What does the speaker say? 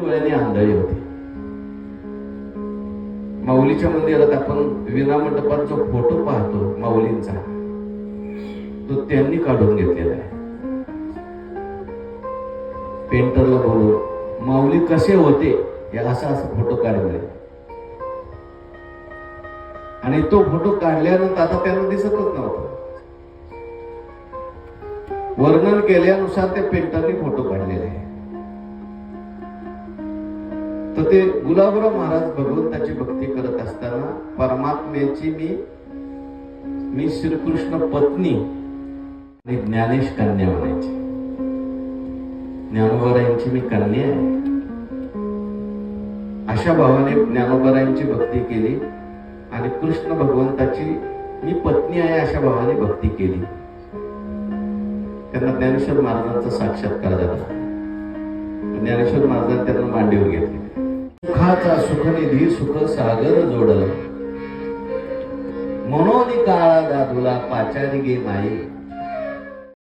डोळ्याने आंधळी होती. माऊलीच्या मंदिरात आपण विना मंडपात जो फोटो पाहतो माऊलींचा तो त्यांनी काढून घेतलेला आहे. पेंटरला बोलून माऊली कसे होते? हे असा असा फोटो काढले. आणि तो फोटो काढल्यानंतर आता त्यांना दिसतच नव्हता. वर्णन केल्यानुसार त्या पेंटरने फोटो काढले. तर ते गुलाबराव महाराज भगवंताची भक्ती करत असताना परमात्म्याची मी मी श्रीकृष्ण पत्नी आणि ज्ञानेश कन्या म्हणायची. ज्ञानोबरायांची मी कन्या आहे. अशा भावाने ज्ञानोबरायांची भक्ती केली आणि कृष्ण भगवंताची मी पत्नी आहे अशा भावाने भक्ती केली. त्यांना ज्ञानेश्वर महाराजांचा साक्षात्कार झाला. ज्ञानेश्वर महाराजांनी त्यांना मांडीवर घेतले. सुखाचा सुखनिधी सुख सागर जोडला. म्हणून काळा दादूला पाचारी गे माई